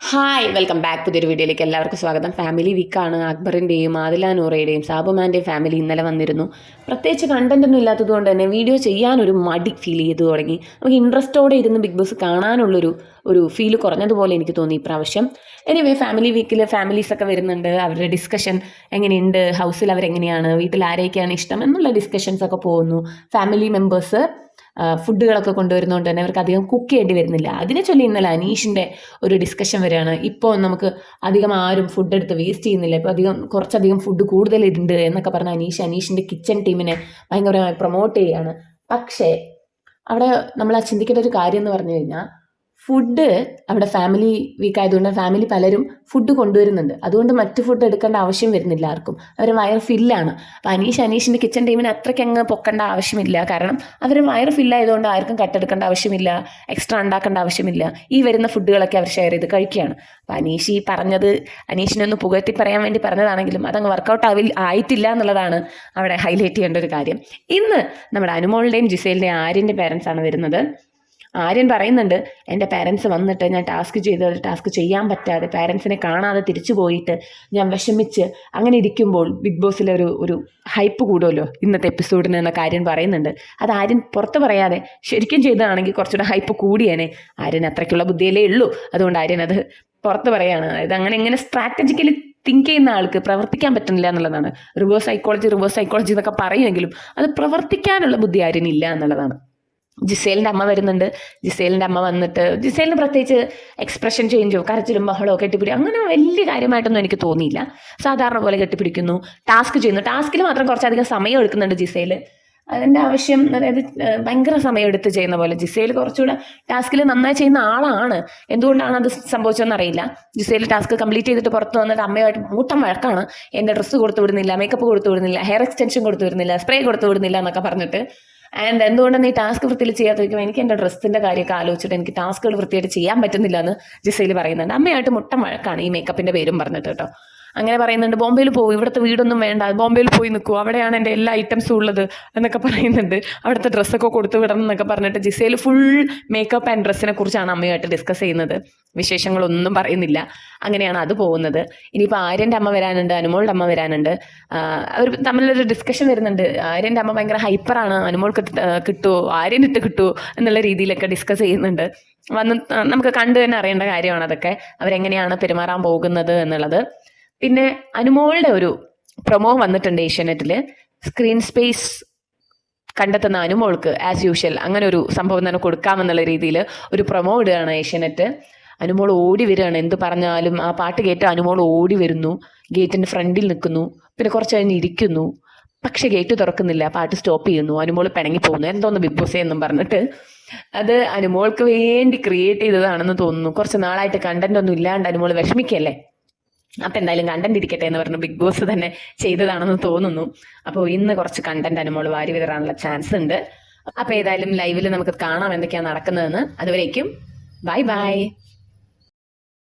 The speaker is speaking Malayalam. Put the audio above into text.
ഹായ് വെൽക്കം ബാക്ക് പുതിയൊരു വീഡിയോയിലേക്ക് എല്ലാവർക്കും സ്വാഗതം. ഫാമിലി വീക്കാണ് അക്ബറിന്റെയും ആദില നൂറയുടെയും സാബുമാന്റെയും ഫാമിലി ഇന്നലെ വന്നിരുന്നു. പ്രത്യേകിച്ച് കണ്ടന്റ് ഒന്നും ഇല്ലാത്തതുകൊണ്ട് തന്നെ വീഡിയോ ചെയ്യാനൊരു മടി ഫീൽ ചെയ്തു തുടങ്ങി. നമുക്ക് ഇൻട്രസ്റ്റോടെ ഇരുന്ന് ബിഗ് ബോസ് കാണാനുള്ളൊരു ഒരു ഫീൽ കുറഞ്ഞതുപോലെ എനിക്ക് തോന്നി ഇപ്രാവശ്യം. എനിവേ ഫാമിലി വീക്കിൽ ഫാമിലീസ് ഒക്കെ വരുന്നുണ്ട്. അവരുടെ ഡിസ്കഷൻ എങ്ങനെയുണ്ട്? ഹൗസിൽ അവരെങ്ങനെയാണ്? വീട്ടിൽ ആരെയൊക്കെയാണ് ഇഷ്ടം? എന്നുള്ള ഡിസ്കഷൻസ് ഒക്കെ പോകുന്നു. ഫാമിലി മെമ്പേഴ്സ് ഫുഡുകളൊക്കെ കൊണ്ടുവരുന്നതുകൊണ്ട് തന്നെ അവർക്ക് അധികം കുക്ക് ചെയ്യേണ്ടി വരുന്നില്ല. അതിനെ ചൊല്ലി ഇന്നലെ അനീഷിന്റെ ഒരു ഡിസ്കഷൻ വരികയാണ് ഇപ്പോൾ നമുക്ക് അധികം ആരും ഫുഡ് എടുത്ത് വേസ്റ്റ് ചെയ്യുന്നില്ല. ഇപ്പോൾ അധികം കുറച്ചധികം ഫുഡ് കൂടുതലുണ്ട് എന്നൊക്കെ പറഞ്ഞ അനീഷ് അനീഷിന്റെ കിച്ചൺ ടീമിനെ ഭയങ്കരമായി പ്രൊമോട്ട് ചെയ്യുകയാണ് പക്ഷേ അവിടെ നമ്മൾ ചിന്തിക്കേണ്ട ഒരു കാര്യം എന്ന് പറഞ്ഞു കഴിഞ്ഞാൽ ഫുഡ് അവിടെ ഫാമിലി വീക്ക് ആയതുകൊണ്ട് ഫാമിലി പലരും ഫുഡ് കൊണ്ടുവരുന്നുണ്ട്. അതുകൊണ്ട് മറ്റ് ഫുഡ് എടുക്കേണ്ട ആവശ്യം വരുന്നില്ല ആർക്കും. അവർ വയർ ഫില്ലാണ് അപ്പം അനീഷ് അനീഷിന്റെ കിച്ചൺ ടീമിന് അത്രയ്ക്ക് അങ്ങ് പൊക്കേണ്ട ആവശ്യമില്ല. കാരണം അവർ വയർ ഫില്ലായതുകൊണ്ട് ആർക്കും കട്ടെടുക്കേണ്ട ആവശ്യമില്ല. എക്സ്ട്രാ ഉണ്ടാക്കേണ്ട ആവശ്യമില്ല. ഈ വരുന്ന ഫുഡുകളൊക്കെ അവർ ഷെയർ ചെയ്ത് കഴിക്കുകയാണ്. അപ്പം അനീഷ് ഈ പറഞ്ഞത് അനീഷിനെ ഒന്ന് പുകഴ്ത്തി പറയാൻ വേണ്ടി പറഞ്ഞതാണെങ്കിലും അതങ്ങ് വർക്കൗട്ട് ആവിൽ ആയിട്ടില്ല എന്നുള്ളതാണ് അവിടെ ഹൈലൈറ്റ് ചെയ്യേണ്ട ഒരു കാര്യം. ഇന്ന് നമ്മുടെ അനുമോളുടെയും ജിസേലിന്റെയും ആര്യന്റെ പേരൻസാണ് വരുന്നത്. ആര്യൻ പറയുന്നുണ്ട് എന്റെ പാരൻസ് വന്നിട്ട് ഞാൻ ടാസ്ക് ചെയ്ത് ടാസ്ക് ചെയ്യാൻ പറ്റാതെ പാരൻസിനെ കാണാതെ തിരിച്ചു പോയിട്ട് ഞാൻ വിഷമിച്ച് അങ്ങനെ ഇരിക്കുമ്പോൾ ബിഗ് ബോസിലെ ഒരു ഒരു ഹൈപ്പ് കൂടുമല്ലോ ഇന്നത്തെ എപ്പിസോഡിന് എന്ന കാര്യം പറയുന്നുണ്ട്. അത് ആര്യൻ പുറത്ത് പറയാതെ ശരിക്കും ചെയ്തതാണെങ്കിൽ കുറച്ചുകൂടെ ഹൈപ്പ് കൂടിയേനെ. ആര്യൻ അത്രയ്ക്കുള്ള ബുദ്ധിയല്ലേ ഉള്ളൂ. അതുകൊണ്ട് ആര്യൻ അത് പുറത്ത് പറയാണ്. അതായത് അങ്ങനെ എങ്ങനെ സ്ട്രാറ്റജിക്കലി തിങ്ക് ചെയ്യുന്ന ആൾക്ക് പ്രവർത്തിക്കാൻ പറ്റുന്നില്ല എന്നുള്ളതാണ്. റിവേഴ്സ് സൈക്കോളജി റിവേഴ്സ് സൈക്കോളജി എന്നൊക്കെ പറയുമെങ്കിലും അത് പ്രവർത്തിക്കാനുള്ള ബുദ്ധി ആര്യനില്ല എന്നുള്ളതാണ്. ജിസേലിന്റെ അമ്മ വരുന്നുണ്ട്. ജിസേലിന്റെ അമ്മ വന്നിട്ട് ജിസേലിന് പ്രത്യേകിച്ച് എക്സ്പ്രഷൻ ചേഞ്ചോ കരച്ചിലും ബഹളമോ കെട്ടിപ്പിടി അങ്ങനെ വലിയ കാര്യമായിട്ടൊന്നും എനിക്ക് തോന്നിയില്ല. സാധാരണ പോലെ കെട്ടിപ്പിടിക്കുന്നു. ടാസ്ക് ചെയ്യുന്നു. ടാസ്കിൽ മാത്രം കുറച്ചധികം സമയം എടുക്കുന്നുണ്ട് ജിസേൽ അതിന്റെ ആവശ്യം അതായത് ഭയങ്കര സമയം എടുത്ത് ചെയ്യുന്ന പോലെ. ജിസയിൽ കുറച്ചുകൂടെ ടാസ്കിൽ നന്നായി ചെയ്യുന്ന ആളാണ്. എന്തുകൊണ്ടാണ് അത് സംഭവിച്ചതെന്ന് അറിയില്ല. ജിസയിൽ ടാസ്ക് കംപ്ലീറ്റ് ചെയ്തിട്ട് പുറത്ത് വന്നിട്ട് അമ്മയുമായിട്ട് മൂട്ടം വഴക്കാണ്. എന്റെ ഡ്രസ്സ് കൊടുത്തു വിടുന്നില്ല മേക്കപ്പ് കൊടുത്തു വിടുന്നില്ല ഹെയർ എക്സ്റ്റൻഷൻ കൊടുത്തു വിടുന്നില്ല സ്പ്രേ കൊടുത്തു വിടുന്നില്ല എന്നൊക്കെ പറഞ്ഞിട്ട്. ആൻഡ് എന്തുകൊണ്ടാണ് ഈ ടാസ്ക് വൃത്തിയിൽ ചെയ്യാത്ത വയ്ക്കുമ്പോൾ എനിക്ക് എന്റെ ഡ്രസ്സിന്റെ കാര്യമൊക്കെ ആലോചിച്ചിട്ട് എനിക്ക് ടാസ്കുകൾ വൃത്തിയായിട്ട് ചെയ്യാൻ പറ്റുന്നില്ല എന്ന് ജിസയിൽ പറയുന്നുണ്ട്. അമ്മയായിട്ട് മുട്ടം വഴക്കാണ് ഈ മേക്കപ്പിന്റെ പേരും പറഞ്ഞിട്ട് കേട്ടോ. അങ്ങനെ പറയുന്നുണ്ട് ബോംബെയിൽ പോകും ഇവിടുത്തെ വീടൊന്നും വേണ്ട ബോംബെയിൽ പോയി നിൽക്കൂ അവിടെയാണ് എന്റെ എല്ലാ ഐറ്റംസും ഉള്ളത് എന്നൊക്കെ പറയുന്നുണ്ട്. അവിടുത്തെ ഡ്രസ്സൊക്കെ കൊടുത്തു വിടണം എന്നൊക്കെ പറഞ്ഞിട്ട് ജിസയിൽ ഫുൾ മേക്കപ്പ് ആൻഡ് ഡ്രസ്സിനെ കുറിച്ചാണ് അമ്മയുമായിട്ട് ഡിസ്കസ് ചെയ്യുന്നത്. വിശേഷങ്ങളൊന്നും പറയുന്നില്ല. അങ്ങനെയാണ് അത് പോകുന്നത്. ഇനിയിപ്പോൾ ആര്യന്റെ അമ്മ വരാനുണ്ട് അനുമോളുടെ അമ്മ വരാനുണ്ട്. അവർ തമ്മിലൊരു ഡിസ്കഷൻ വരുന്നുണ്ട്. ആര്യന്റെ അമ്മ ഭയങ്കര ഹൈപ്പറാണ് അനുമോൾക്ക് കിട്ടുമോ ആര്യനിട്ട് കിട്ടുമോ എന്നുള്ള രീതിയിലൊക്കെ ഡിസ്കസ് ചെയ്യുന്നുണ്ട്. വന്ന് നമുക്ക് കണ്ടു തന്നെ അറിയേണ്ട കാര്യമാണ് അതൊക്കെ. അവരെങ്ങനെയാണ് പെരുമാറാൻ പോകുന്നത് എന്നുള്ളത്. പിന്നെ അനുമോളുടെ ഒരു പ്രൊമോ വന്നിട്ടുണ്ട് ഏഷ്യാനെറ്റിൽ സ്ക്രീൻ സ്പേസ് കണ്ടെത്തുന്ന അനുമോൾക്ക് ആസ് യൂഷ്വൽ അങ്ങനെ ഒരു സംഭവം തന്നെ കൊടുക്കാമെന്നുള്ള രീതിയിൽ ഒരു പ്രൊമോ ഇടുകയാണ് ഏഷ്യാനെറ്റ്. അനുമോൾ ഓടി വരികയാണ്. എന്ത് പറഞ്ഞാലും ആ പാട്ട് കേട്ട് അനുമോൾ ഓടി വരുന്നു. ഗേറ്റിന്റെ ഫ്രണ്ടിൽ നിൽക്കുന്നു. പിന്നെ കുറച്ച് കഴിഞ്ഞ് ഇരിക്കുന്നു. പക്ഷേ ഗേറ്റ് തുറക്കുന്നില്ല. പാട്ട് സ്റ്റോപ്പ് ചെയ്യുന്നു. അനുമോൾ പിണങ്ങി പോകുന്നു. എന്തോന്ന് ബിഗ് ബോസ് എന്നും പറഞ്ഞിട്ട്. അത് അനുമോൾക്ക് വേണ്ടി ക്രിയേറ്റ് ചെയ്തതാണെന്ന് തോന്നുന്നു. കുറച്ച് നാളായിട്ട് കണ്ടന്റ് ഒന്നും ഇല്ലാണ്ട് അനുമോൾ വിഷമിക്കല്ലേ അപ്പം എന്തായാലും കണ്ടന്റ് ഇരിക്കട്ടെ എന്ന് പറഞ്ഞു ബിഗ് ബോസ് തന്നെ ചെയ്തതാണെന്ന് തോന്നുന്നു. അപ്പോൾ ഇന്ന് കുറച്ച് കണ്ടന്റ് അനുമോൾ വാരി വിതറാനുള്ള ചാൻസ് ഉണ്ട്. അപ്പോൾ ഏതായാലും ലൈവിൽ നമുക്ക് കാണാം എന്തൊക്കെയാണ് നടക്കുന്നതെന്ന്. അതുവരേക്കും ബൈ ബൈ.